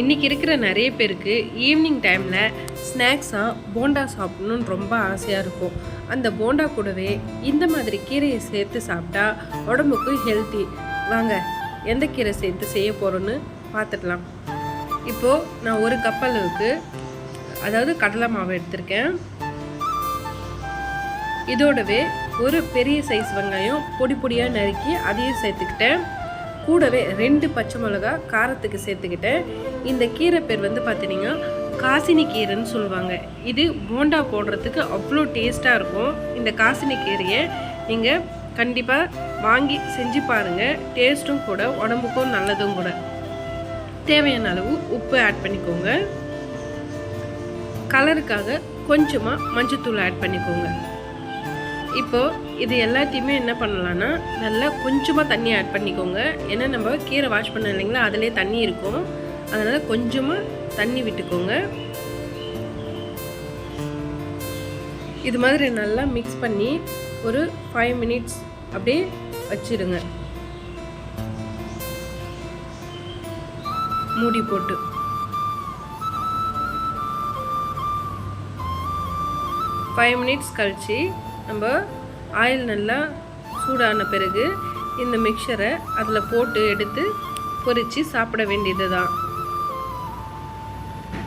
இன்றைக்கி இருக்கிற நிறைய பேருக்கு ஈவினிங் டைமில் ஸ்நாக்ஸாக போண்டா சாப்பிட்ணுன்னு ரொம்ப ஆசையாக இருக்கும். அந்த போண்டா கூடவே இந்த மாதிரி கீரையை சேர்த்து சாப்பிட்டா உடம்புக்கு ஹெல்த்தி வாங்க எந்த கீரை சேர்த்து செய்ய போகிறோன்னு பார்த்துக்கலாம் இப்போது நான் ஒரு கப் அளவுக்கு அதாவது கடலை மாவு எடுத்திருக்கேன். இதோடவே ஒரு பெரிய சைஸ் வெங்காயம் பொடி பொடியாக நறுக்கி அதையும் சேர்த்துக்கிட்டேன். கூடவே ரெண்டு பச்சை மிளகா காரத்துக்கு சேர்த்துக்கிட்டேன். இந்த கீரை பேர் வந்து பார்த்தீங்கன்னா காசினி கீரைன்னு சொல்லுவாங்க. இது போண்டா போடுறதுக்கு அவ்வளோ டேஸ்ட்டாக இருக்கும். இந்த காசினி கீரையை நீங்கள் கண்டிப்பாக வாங்கி செஞ்சு பாருங்கள் டேஸ்ட்டும் கூட உடம்புக்கும் நல்லதும் கூட. தேவையான அளவு உப்பு ஆட் பண்ணிக்கோங்க. கலருக்காக கொஞ்சமாக மஞ்சத்தூள் ஆட் பண்ணிக்கோங்க. இப்போது இது எல்லாத்தையுமே என்ன பண்ணலான்னா நல்லா கொஞ்சமாக தண்ணி ஆட் பண்ணிக்கோங்க. ஏன்னா நம்ம கீரை வாஷ் பண்ண இல்லைங்களா? அதிலே தண்ணி இருக்கும். அதனால் கொஞ்சமாக தண்ணி விட்டுக்கோங்க. இது மாதிரி நல்லா மிக்ஸ் பண்ணி ஒரு ஃபைவ் மினிட்ஸ் அப்படியே வச்சிடுங்க மூடி போட்டு. ஃபைவ் மினிட்ஸ் கழித்து நம்ம ஆயில் நல்லா சூடான பிறகு இந்த மிக்சரை அதில் போட்டு எடுத்து பொரித்து சாப்பிட வேண்டியது தான்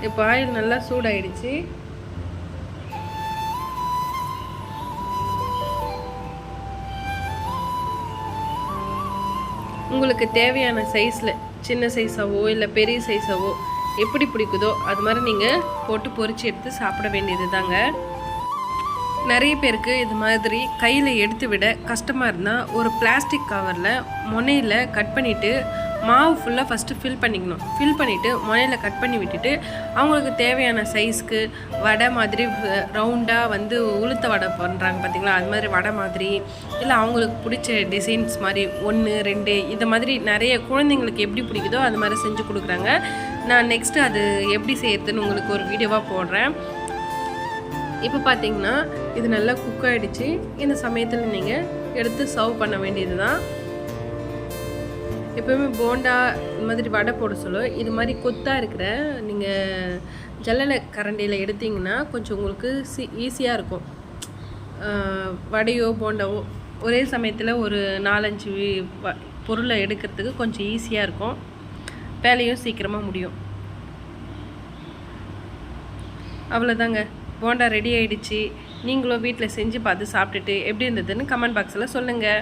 இப்போ ஆயில் நல்லா சூடாயிடுச்சு. உங்களுக்கு தேவையான சைஸில் சின்ன சைஸாவோ இல்லை பெரிய சைஸாவோ எப்படி பிடிக்குதோ அது மாதிரி நீங்கள் போட்டு பொறிச்சு எடுத்து சாப்பிட வேண்டியது தாங்க நிறைய பேருக்கு இது மாதிரி கையில் எடுத்து விட கஷ்டமாக இருந்தால் ஒரு பிளாஸ்டிக் கவரில் முனையில் கட் பண்ணிவிட்டு மாவு ஃபுல்லாக ஃபஸ்ட்டு ஃபில் பண்ணிக்கணும். ஃபில் பண்ணிவிட்டு முனையில் கட் பண்ணி விட்டுட்டு அவங்களுக்கு தேவையான சைஸ்க்கு வடை மாதிரி ரவுண்டாக வந்து உளுத்த வடை பண்ணுறாங்க பார்த்தீங்களா அது மாதிரி வடை மாதிரி இல்லை அவங்களுக்கு பிடிச்ச டிசைன்ஸ் மாதிரி ஒன்று ரெண்டு இந்த மாதிரி நிறைய குழந்தைங்களுக்கு எப்படி பிடிக்குதோ அது மாதிரி செஞ்சு கொடுக்குறாங்க. நான் நெக்ஸ்ட்டு அது எப்படி செய்யறதுன்னு உங்களுக்கு ஒரு வீடியோவாக போடுறேன். இப்போ பார்த்தீங்கன்னா இது நல்லா குக் ஆகிடுச்சு இந்த சமயத்தில் நீங்கள் எடுத்து சர்வ் பண்ண வேண்டியது தான் எப்போயுமே போண்டா இந்த மாதிரி வடை போட சொல்ல. இது மாதிரி கொத்தாக இருக்கிற நீங்கள் ஜல்லலை கரண்டியில் எடுத்தீங்கன்னா கொஞ்சம் உங்களுக்கு சி ஈஸியாக இருக்கும். வடையோ போண்டாவோ ஒரே சமயத்தில் ஒரு நாலஞ்சு வ- பொருளை எடுக்கிறதுக்கு கொஞ்சம் ஈஸியாக இருக்கும். வேலையும் சீக்கிரமாக முடியும். அவ்வளோதாங்க போண்டா ரெடி ஆகிடுச்சி நீங்களும் வீட்டில் செஞ்சு பார்த்து சாப்பிட்டுட்டு எப்படி இருந்ததுன்னு கமெண்ட் பாக்ஸில் சொல்லுங்கள்